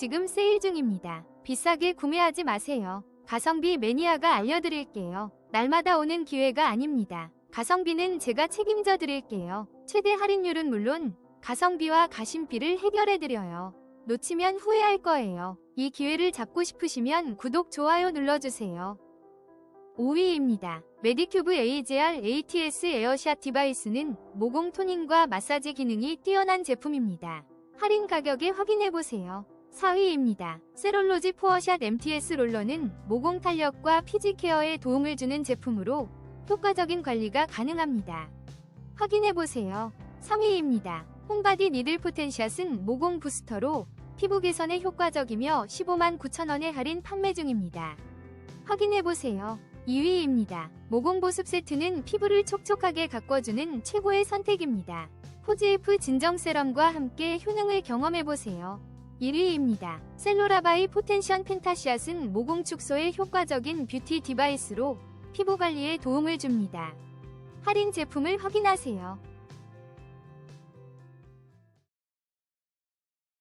지금 세일 중입니다. 비싸게 구매하지 마세요. 가성비 매니아가 알려드릴게요. 날마다 오는 기회가 아닙니다. 가성비는 제가 책임져 드릴게요. 최대 할인율은 물론 가성비와 가심비를 해결해 드려요. 놓치면 후회할 거예요. 이 기회를 잡고 싶으시면 구독, 좋아요 눌러주세요. 5위입니다. 메디큐브 AGR ATS 에어샷 디바이스는 모공 토닝과 마사지 기능이 뛰어난 제품입니다. 할인 가격에 확인해보세요. 4위입니다. 세롤로지 포어샷 MTS 롤러는 모공 탄력과 피지 케어에 도움을 주는 제품으로 효과적인 관리가 가능합니다. 확인해보세요. 3위입니다. 홈바디 니들 포텐샷은 모공 부스터로 피부 개선에 효과적이며 15만 9천원에 할인 판매 중입니다. 확인해보세요. 2위입니다. 모공 보습 세트는 피부를 촉촉하게 가꿔주는 최고의 선택입니다. 포지에프 진정 세럼과 함께 효능을 경험해보세요. 1위입니다. 셀로라바이 포텐션 펜타시앗은 모공 축소에 효과적인 뷰티 디바이스로 피부 관리에 도움을 줍니다. 할인 제품을 확인하세요.